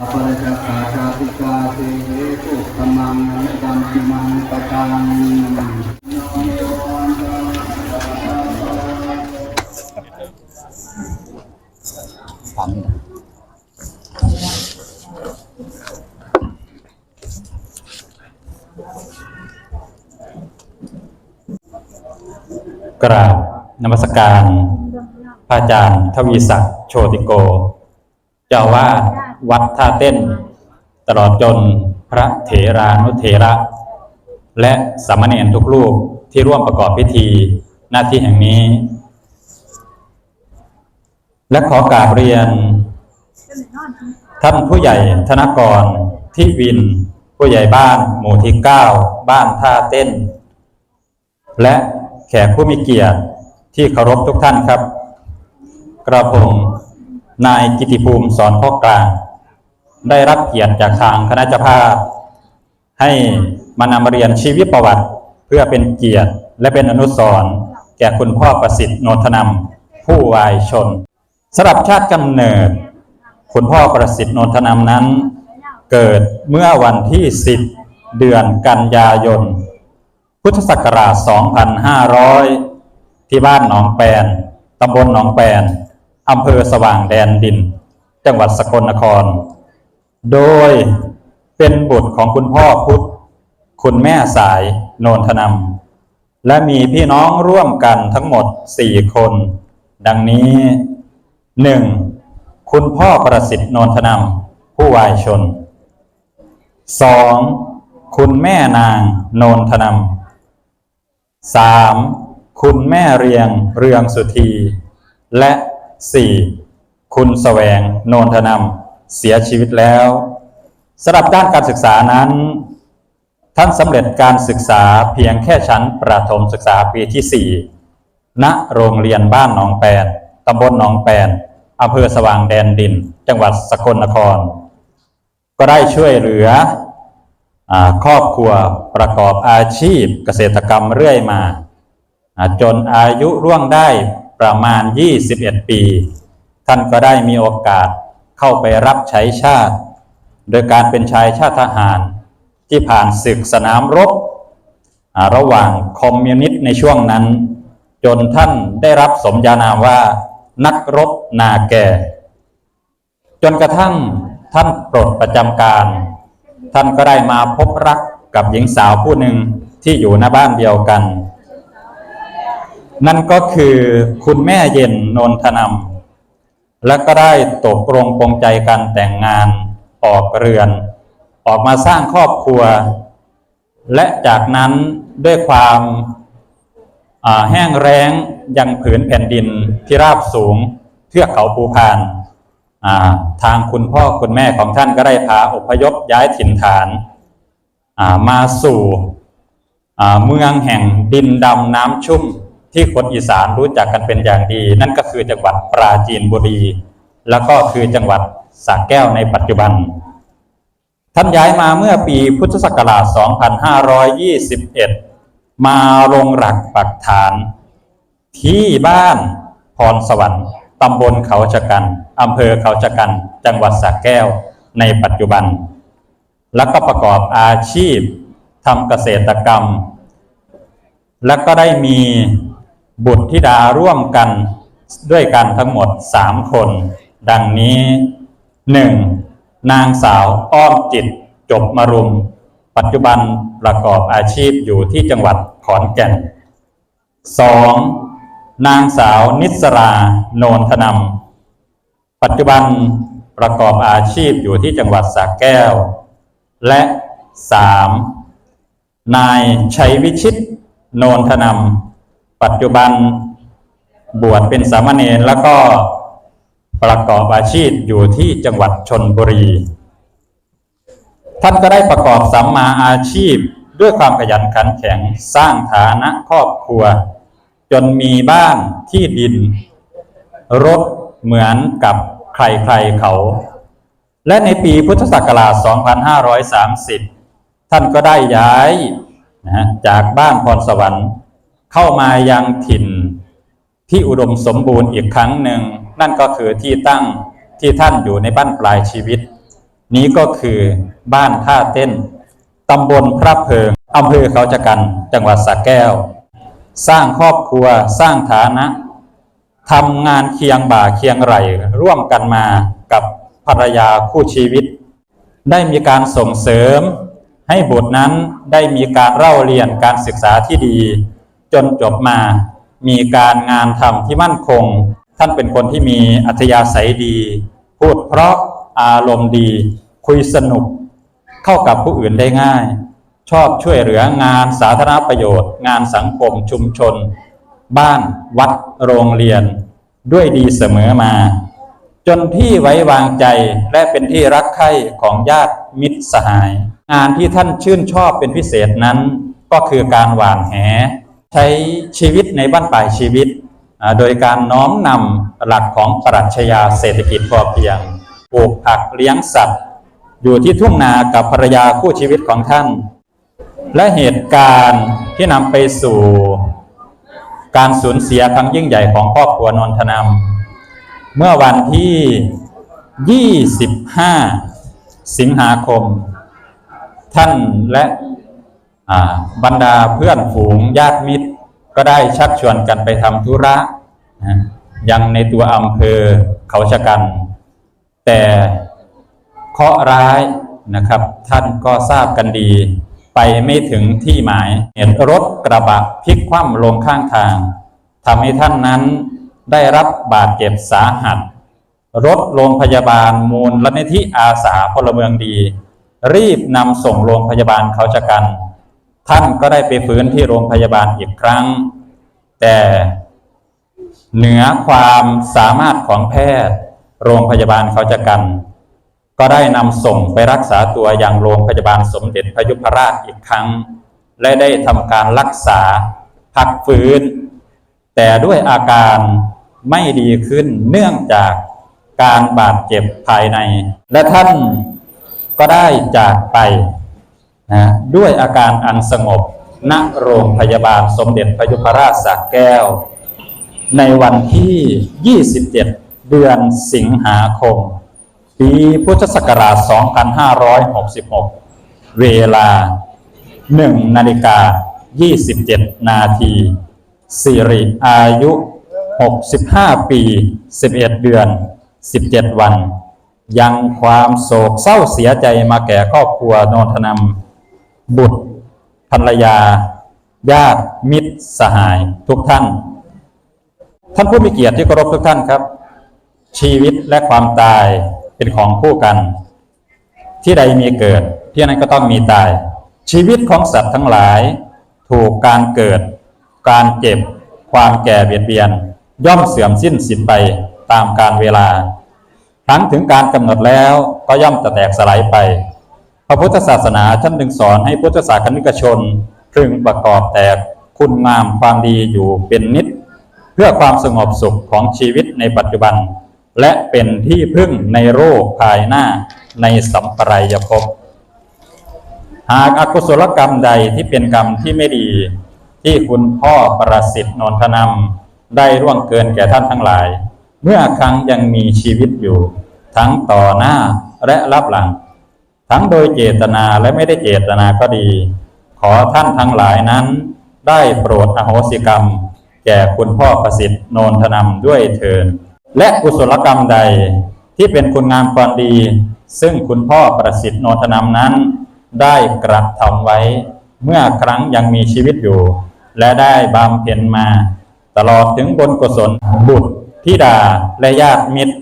อปรจคาชาติกาเตเหตุธรรมังนิตัมปิมังปะตังกราบนมัสการ พระอาจารย์ทวีศักดิ์โชติโก เจ้าว่าดวัดท่าเต้น ตลอดจนพระเถรานุเถระ และสามเณรทุกรูปที่ร่วมประกอบพิธีหน้าที่แห่งนี้ และขอกราบเรียน ท่านผู้ใหญ่ธนกรที่วิน ผู้ใหญ่บ้านหมู่ที่เก้าบ้านท่าเต้น และแขกผู้มีเกียรติที่เคารพทุกท่านครับ กระผม นายกิติภูมิสอนพ่อกลาง ได้รับเกียรติจากทางคณะเจ้าภาพ ให้มานำเรียนชีวิตประวัติ เพื่อเป็นเกียรติและเป็นอนุสรณ์แก่คุณพ่อประสิทธิ์โนทนำผู้วายชนสำหรับชาติกำเนิด คุณพ่อประสิทธิ์โนทนำนั้น เกิดเมื่อวันที่ 10 เดือนกันยายน พุทธศักราช 2500 ที่บ้านหนองแปนตำบลหนองแปน อำเภอสว่างแดนดิน จังหวัดสกลนคร โดยเป็นบุตรของคุณพ่อพุทธ คุณแม่สายโนนทนำและมีพี่น้องร่วมกันทั้งหมด4คน ดังนี้ 1. คุณพ่อประสิทธิ์โนนทนำผู้วายชน 2. คุณแม่นางโนนทนำ 3. คุณแม่เรียงเรืองสุธี และ 4. คุณแสวงโนนทนำเสียชีวิตแล้วสำหรับด้านการศึกษานั้น ท่านสำเร็จการศึกษาเพียงแค่ชั้นประถมศึกษาปีที่ 4 ณโรงเรียนบ้านหนองแปนตำบลหนองแปนอำเภอสว่างแดนดิน จังหวัดสกลนคร ก็ได้ช่วยเหลืออครอบครัวประกอบอาชีพเกษตรกรรมเรื่อยมา จนอายุร่วงได้ ประมาณ 21 ปี ท่านก็ได้มีโอกาสเข้าไปรับใช้ชาติ โดยการเป็นชายชาติทหาร ที่ผ่านศึกสนามรบ ระหว่างคอมมิวนิสต์ในช่วงนั้น จนท่านได้รับสมญานามว่า นักรบนาแก่ จนกระทั่งท่านปลดประจำการ ท่านก็ได้มาพบรักกับหญิงสาวผู้หนึ่งที่อยู่ในบ้านเดียวกัน นั่นก็คือคุณแม่เย็นนนทนำและก็ได้ตกลงปรงใจกันแต่งงานออกเรือน ออกมาสร้างครอบครัว และจากนั้นด้วยความาแห้งแล้งยังผืนแผ่นดินที่ราบสูงเทือกเขาภูพานาทางคุณพ่อคุณแม่ของท่านก็ได้พาอพยพย้ายถิ่นฐานามาสู่เมืองแห่งดินดำน้ำชุ่ม ที่คนอีสานรู้จักกันเป็นอย่างดี นั่นก็คือจังหวัดปราจีนบุรี แล้วก็คือจังหวัดสระแก้วในปัจจุบัน ท่านย้ายมาเมื่อปีพุทธศักราช 2521 มาลงหลักปักฐาน ที่บ้านพรสวรรค์ตำบลเขาชะกันอำเภอเขาชะกัน จังหวัดสระแก้วในปัจจุบัน แล้วก็ประกอบอาชีพทำเกษตรกรรม และก็ได้มี บุตรธิดาร่วมกันด้วยกันทั้งหมดสามคน ดังนี้หนึ่งนางสาวอ้อมจิตจบมรุม ปัจจุบันประกอบอาชีพอยู่ที่จังหวัดขอนแก่นสองนางสาวนิสราโนนทนำปัจจุบันประกอบอาชีพอยู่ที่จังหวัดสระแก้ว และสามนายชัยวิชิต โนนทนำ ปัจจุบันบวชเป็นสามเณรแล้วก็ประกอบอาชีพอยู่ที่จังหวัดชนบุรี ท่านก็ได้ประกอบสัมมาอาชีพด้วยความขยันขันแข็งสร้างฐานะครอบครัว จนมีบ้านที่ดิน รถเหมือนกับใครๆเขา และในปีพุทธศักราช 2530 ท่านก็ได้ย้ายนะจากบ้านพรสวรรค์ เข้ามายังถิ่นที่อุดมสมบูรณ์อีกครั้งหนึ่ง นั่นก็คือที่ตั้งที่ท่านอยู่ในบ้านปลายชีวิต นี้ก็คือบ้านท่าเต้นตำบลพระเพิงอำเภอเขาจะกันจังหวัดสระแก้ว สร้างครอบครัวสร้างฐานะทำงานเคียงบ่าเคียงไหลร่วมกันมากับภรรยาคู่ชีวิต ได้มีการส่งเสริม ให้บุตรนั้นได้มีการเล่าเรียนการศึกษาที่ดี จนจบมา มีการงานทำที่มั่นคง ท่านเป็นคนที่มีอัธยาศัยดี พูดเพราะอารมณ์ดี คุยสนุก เข้ากับผู้อื่นได้ง่าย ชอบช่วยเหลืองานสาธารณประโยชน์ งานสังคมชุมชน บ้านวัดโรงเรียน ด้วยดีเสมอมา จนที่ไว้วางใจและเป็นที่รักใคร่ของญาติมิตรสหาย งานที่ท่านชื่นชอบเป็นพิเศษนั้นก็คือการหว่านแห ใช้ชีวิตในบ้านปลายชีวิต โดยการน้อมนำหลักของปรัชญาเศรษฐกิจพอเพียงปลูกผักเลี้ยงสัตว์ อยู่ที่ทุ่งนากับภรรยาคู่ชีวิตของท่าน และเหตุการณ์ที่นำไปสู่การสูญเสียครั้งยิ่งใหญ่ของครอบครัวนนทนำเมื่อวันที่ 25 สิงหาคม ท่านและ บรรดาเพื่อนฝูงญาติมิตร ก็ได้ชักชวนกันไปทำธุระยังในตัวอำเภอเขาชะกัน แต่เคราะร้ายนะครับ ท่านก็ทราบกันดี ไปไม่ถึงที่หมายเห็นรถกระบะพลิกคว่ำลงข้างทางทำให้ท่านนั้นได้รับบาดเจ็บสาหัส รถโรงพยาบาลมูลลนิธิอาสาพลเมืองดี รีบนำส่งโรงพยาบาลเขาชะกัน ท่านก็ได้ไปฟื้นที่โรงพยาบาลอีกครั้ง แต่เหนือความสามารถของแพทย์ โรงพยาบาลเขาจะกัน ก็ได้นำส่งไปรักษาตัวอย่างโรงพยาบาลสมเด็จพยุพราชอีกครั้ง และได้ทำการรักษาพักฟื้น แต่ด้วยอาการไม่ดีขึ้นเนื่องจากการบาดเจ็บภายใน และท่านก็ได้จากไป นะด้วยอาการอันสงบณโรงพยาบาลสมเด็จพระยุพราชสระแก้ว ในวันที่ 27 เดือนสิงหาคม ปีพุทธศักราช 2566 เวลา 1 นาฬิกา 27 นาทีสิริอายุ 65 ปี 11 เดือน 17 วัน ยังความโศกเศร้าเสียใจมาแก่ครอบครัวนนทนำ บุตรภรรยา ญาติมิตรสหายทุกท่าน ท่านผู้มีเกียรติที่เคารพทุกท่านครับ ชีวิตและความตายเป็นของคู่กัน ที่ใดมีเกิด ที่นั้นก็ต้องมีตาย ชีวิตของสัตว์ทั้งหลาย ถูกการเกิด การเจ็บ ความแก่เบียดเบียน ย่อมเสื่อมสิ้นสิ้นไปตามกาลเวลาครั้งถึงการกำหนดแล้วก็ย่อมจะแตกสลายไป พระพุทธศาสนาท่านดึงสอนให้พุทธศาสนิกชนพึงประกอบแต่คุณงามความดีอยู่เป็นนิด เพื่อความสงบสุขของชีวิตในปัจจุบัน และเป็นที่พึ่งในโรคภายหน้าในสัมปรายภพหากอากุศลกรรมใดที่เป็นกรรมที่ไม่ดี ที่คุณพ่อประสิทธิ์นนทนำได้ร่วงเกินแก่ท่านทั้งหลาย เมื่อครั้งยังมีชีวิตอยู่ ทั้งต่อหน้าและรับหลัง ทั้งโดยเจตนาและไม่ได้เจตนาก็ดี ขอท่านทั้งหลายนั้น ได้โปรดอโหสิกรรม แก่คุณพ่อประสิทธิ์โนนทนำด้วยเถิดและกุศลกรรมใดที่เป็นคุณงามความดี ซึ่งคุณพ่อประสิทธิ์โนนทนำนั้น ได้กระทำไว้ เมื่อครั้งยังมีชีวิตอยู่ และได้บำเพ็ญมา ตลอดถึงบนกุศลบุตรธิดาและญาติมิตร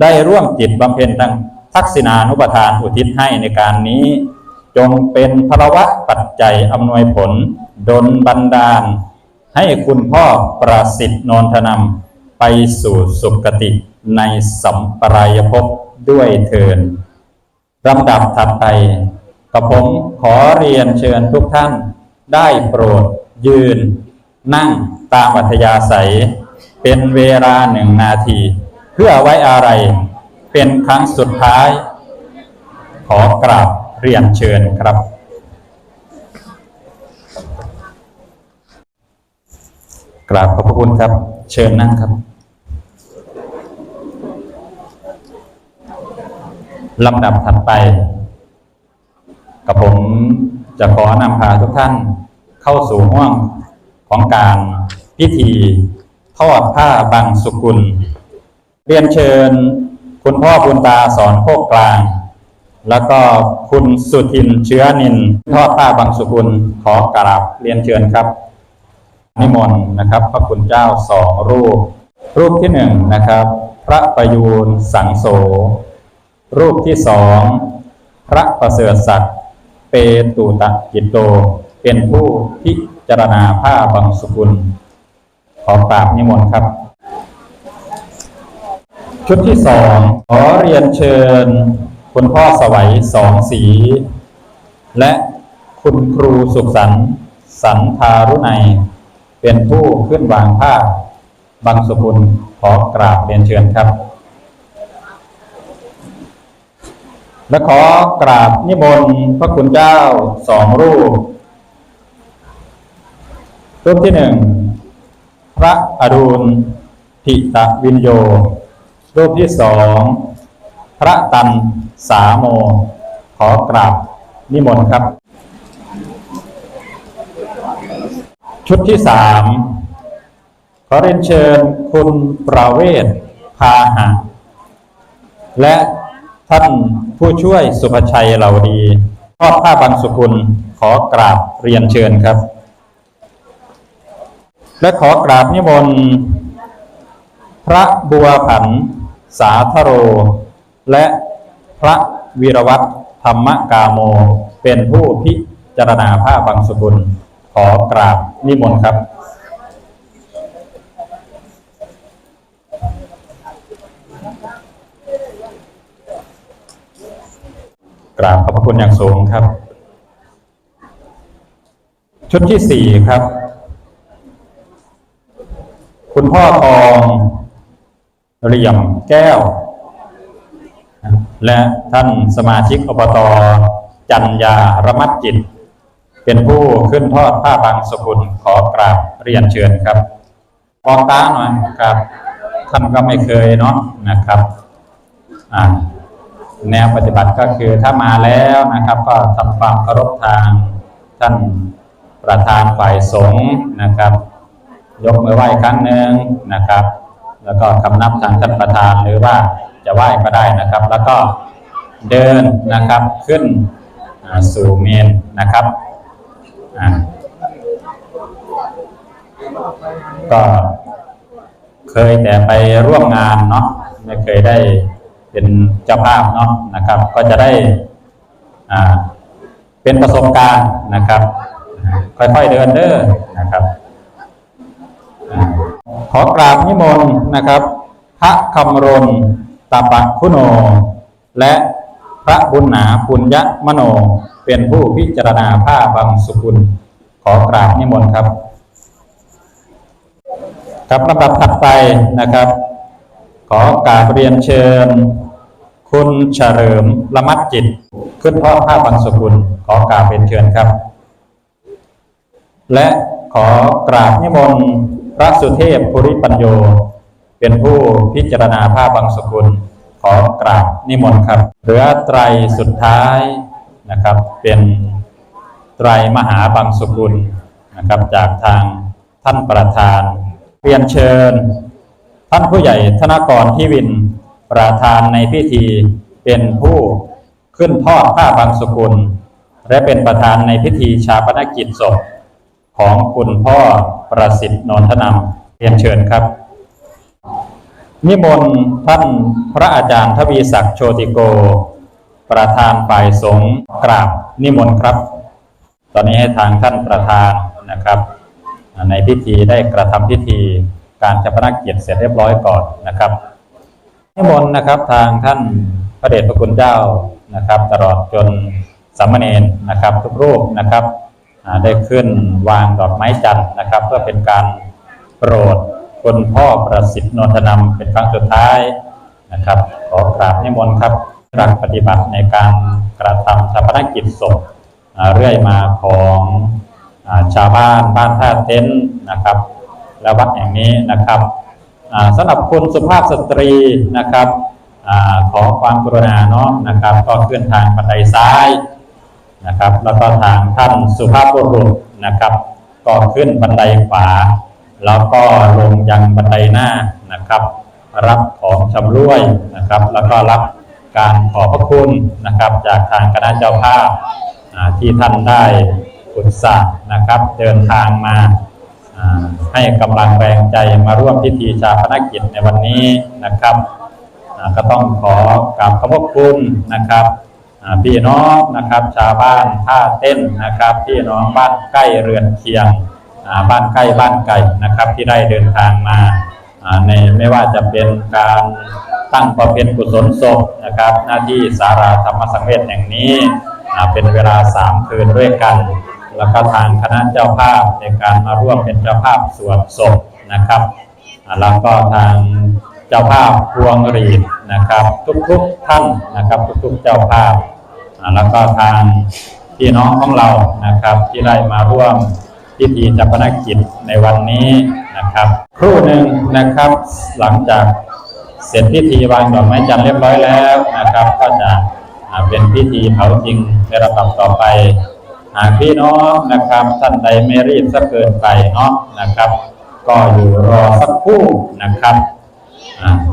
ได้ร่วมจิตบำเพ็ญทั้ง ทักษิณานุปทานอุทิศให้ในการนี้ จงเป็นพลวัตปัจจัยอำนวยผล ดลบันดาล ให้คุณพ่อประสิทธิ์นนทนำไปสู่สุคติในสัมปรายภพด้วยเทินลำดับถัดไปกับผมขอเรียนเชิญทุกท่านได้โปรดยืน นั่งตามอัธยาศัย เป็นเวลาหนึ่งนาที เพื่อไว้อะไร เป็นครั้งสุดท้าย ขอกราบเรียนเชิญครับ กราบขอบพระคุณครับ เชิญนั่งครับลำดับถัดไป กับผมจะขอนำพาทุกท่านเข้าสู่ห้วงของการพิธีทอดผ้าบางสุกุล เรียนเชิญ คุณพ่อบุญตาสอนโคกกลาง แล้วก็คุณสุทินเชื้อนินทอดผ้าบางสุกุลขอกราบเรียนเชิญครับ นิมนต์นะครับ พระคุณเจ้าสองรูป รูปที่หนึ่งนะครับ พระประยูนสังโส รูปที่สองพระประเสริฐศักดิ์เปตุตะกิตโต เป็นผู้พิจารณาผ้าบางสุกุล ขอกราบนิมนต์ครับ ชุดที่สองขอเรียนเชิญ คุณพ่อสวัยสองสี และคุณครูสุขสันต์สันทารุไนยเป็นผู้ขึ้นวางผ้าบางสกุลขอกราบเรียนเชิญครับ และขอกราบนิมนต์พระคุณเจ้าสองรูป รูปที่หนึ่ง พระอรุณทิตะวินโย รูปที่สองพระตันสาโม ขอกราบนิมนต์ครับ ชุดที่สามขอเรียนเชิญคุณประเวศพาหะและท่านผู้ช่วยสุภชัยเหล่าดีทอดผ้าบางสุกุลขอกราบเรียนเชิญครับ และขอกราบนิมนต์พระบัวผัน สาธโร และพระวีรวัตรธรรมกาโม เป็นผู้พิจารณาผ้าบางสุกุล ขอกราบนิมนต์ครับกราบขอบพระคุณอย่างสูงครับ ชุดที่สี่ครับ คุณพ่อทอง เหลี่ยมแก้ว และท่านสมาชิกอบตจันยาระมัดจิต เป็นผู้ขึ้นทอดผ้าบางสกุลขอกราบเรียนเชิญครับมองตาหน่อยครับ ท่านก็ไม่เคยเนาะนะครับแนวปฏิบัติก็คือถ้ามาแล้วนะครับ ก็ทำความเคารพทางท่านประธานฝ่ายสงฆ์นะครับ ยกมือไหว้ครั้งหนึ่งนะครับ แล้วก็คำนับทางท่านประธานหรือว่าจะไหว้ก็ได้นะครับ แล้วก็เดินนะครับขึ้นสู่เมนนะครับก็เคยแต่ไปร่วมงานเนาะไม่เคยได้เป็นเจ้าภาพเนาะนะครับ ก็จะได้เป็นประสบการณ์นะครับ ค่อยๆเดินเด้อนะครับ ขอกราบนิมนต์นะครับ พระคำรณตาปะคุโน และพระบุญหนาปุญญมโน เป็นผู้พิจารณาผ้าบางสุกุล ขอกราบนิมนต์ครับ ครับลำดับถัดไปนะครับ ขอกราบเรียนเชิญ คุณเฉลิมละมัดจิต ขึ้นทอผ้าบางสุกุล ขอกราบเรียนเชิญครับ และขอกราบนิมนต์ พระสุเทพปุริปัญโย เป็นผู้พิจารณาผ้าบางสกุลขอกราบนิมนต์ครับเหลือไตรสุดท้ายนะครับ เป็นไตรมหาบางสกุลนะครับจากทางท่านประธานเรียนเชิญ ท่านผู้ใหญ่ธนกรที่วินประธานในพิธีเป็นผู้ขึ้นทอดผ้าบางสกุล และเป็นประธานในพิธีชาปนกิจศพ ของคุณพ่อประสิทธิ์นนทนำเรียนเชิญครับ นิมนต์ท่านพระอาจารย์ทวีศักดิ์โชติโก ประธานฝ่ายสงฆ์กราบนิมนต์ครับ ตอนนี้ให้ทางท่านประธานนะครับ ในพิธีได้กระทำพิธีการชาปนกิจเสร็จเรียบร้อยก่อนนะครับนิมนต์นะครับทางท่านพระเดชพระคุณเจ้านะครับ ตลอดจนสามเณรนะครับ ทุกรูปนะครับ ได้ขึ้นวางดอกไม้จันทร์นะครับ เพื่อเป็นการโปรดคุณพ่อประสิทธิ์นนทนำเป็นครั้งสุดท้ายนะครับ ขอกราบนิมนต์ครับหลักปฏิบัติในการกระทำชาปนกิจศพเรื่อยมาของชาวบ้านบ้านท่าเต็นท์นะครับ และวัดแห่งนี้นะครับสำหรับคุณสุภาพสตรีนะครับอขอความกรุณาเนาะนะครับ ก็ขึ้นทางบันไดซ้าย นะครับ แล้วก็ทางท่านสุภาพบุรุษนะครับ ก็ขึ้นบันไดขวา แล้วก็ลงยังบันไดหน้านะครับ รับของชำร่วยนะครับ แล้วก็รับการขอบพระคุณนะครับ จากทางคณะเจ้าภาพที่ท่านได้อุตส่าห์นะครับ เดินทางมาให้กำลังแรงใจมาร่วมพิธีชาปนกิจในวันนี้นะครับก็ต้องขอกราบขอบพระคุณนะครับ พี่น้องนะครับ ชาวบ้านท่าเต้นนะครับ พี่น้องบ้านใกล้เรือนเคียงบ้านใกล้บ้านไก่นะครับ ที่ได้เดินทางมาในไม่ว่าจะเป็นการตั้งประเพณกุศลศพนะครับ หน้าที่สาราธรรมสังเวชแห่งนี้เป็นเวลาสามคืนด้วยกัน แล้วก็ทางคณะเจ้าภาพในการมาร่วมเป็นเจ้าภาพสวดศพนะครับแล้วก็ทาง เจ้าภาพพวงรีดนะครับ ทุกๆท่านนะครับ ทุกๆเจ้าภาพแล้วก็ทางพี่น้องของเรานะครับ ที่ได้มาร่วมพิธีจัปนกิจในวันนี้นะครับครู่หนึ่งนะครับหลังจากเสร็จพิธีวางดอกไม้จันทร์เรียบร้อยแล้วนะครับ ก็จะเป็นพิธีเผาจริงในระดับต่อไปหากพี่น้องนะครับ ท่านใดไม่รีบสักเกินไปเนาะนะครับ ก็อยู่รอสักครู่นะครับ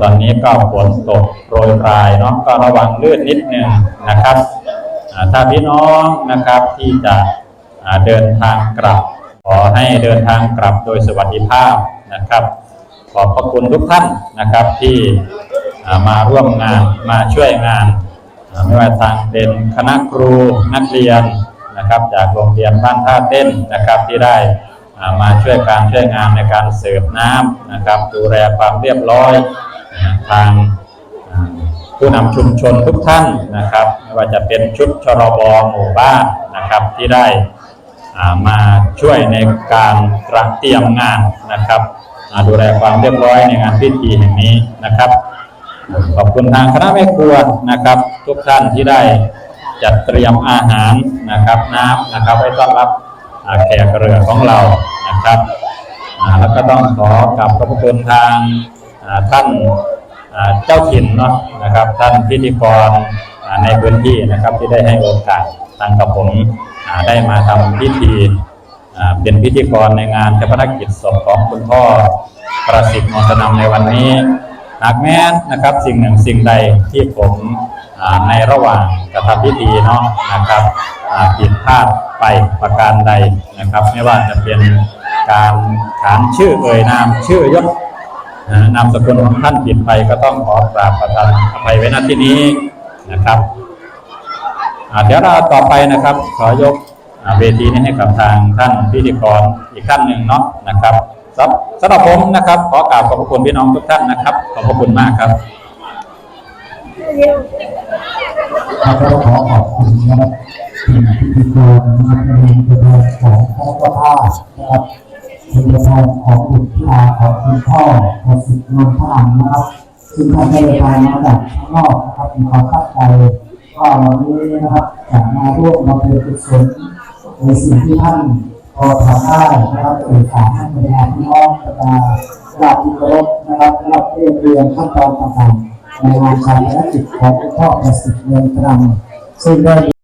ตอนนี้ก็ฝนตกโปรยปลายเนาะก็ระวังลื่นนิดหนึ่งนะครับถ้าพี่น้องนะครับที่จะเดินทางกลับ ขอให้เดินทางกลับโดยสวัสดิภาพนะครับ ขอบพระคุณทุกท่านนะครับที่มาร่วมงานมาช่วยงาน ไม่ว่าทางเป็นคณะครูนักเรียนนะครับ จากโรงเรียนบ้านท่าเต้นนะครับที่ได้ มาช่วยการช่วยงานในการเสิร์ฟน้ำนะครับ ดูแลความเรียบร้อยทางผู้นำชุมชนทุกท่านนะครับไม่ว่าจะเป็นชุดชรบหมู่บ้านนะครับที่ได้ามาช่วยในการตระเตรียมงานนะครับดูแลความเรียบร้อยในงานพิธีแห่งนี้นะครับ ขอบคุณทางคณะแม่ครัวนะครับ ทุกท่านที่ได้จัดเตรียมอาหารนะครับน้ำนะครับไว้ต้อนรับแขกเรือของเรา นะครับแล้วก็ต้องขอกราบขอบพระคุณทางท่านเจ้าถิ่นเนาะนะครับ ท่านพิธีกรในพื้นที่นะครับที่ได้ให้โอกาสทางกับผมได้มาทำพิธีเป็นพิธีกรในงานชาปนกิจศพของคุณพ่อประสิทธิ์มรสนำในวันนี้หากแม้นนะครับสิ่งหนึ่งสิ่งใดที่ผมในระหว่างกระทำพิธีเนาะนะครับผิดพลาดไปประการใดนะครับ ไม่ว่าจะเป็น การขานชื่อเอ่ยนามชื่อยศนามสกุลของท่านผิดไปก็ต้องขอกราบประทานอภัยไว้ณที่นี้นะครับเดี๋ยวเราต่อไปนะครับ ขอยกเวทีนี้ให้กับทางท่านพิธีกรอีกท่านหนึ่งเนาะนะครับสำหรับผมนะครับ ขอกราบขอบพระคุณพี่น้องทุกท่านนะครับ ขอบพระคุณมากครับเราก็ขอขอบคุณนะครับทีมพิธีกรนะครับเป็นตัวแทนของคณะเจ้าภาพนะครับ เป็นตัวแทนของบุตรธิดาของคุณพ่อประสิทธิ์นนทานนะครับซึ่งท่านได้เดินทางมาจากข้างนอกนะครับมีความตั้งใจว่าวันนี้นะครับจะมาร่วมมาเป็นกุศลในสิ่งที่ท่านพอทำได้นะครับสื่อสารให้บรรดาพี่น้องบรรดาญาติโยมนะครับรับเรียนเรียนขั้นตอนต่างๆในงานชาปนกิจของคุณพ่อประสิทธิ์เมืองตรังซึ่งได้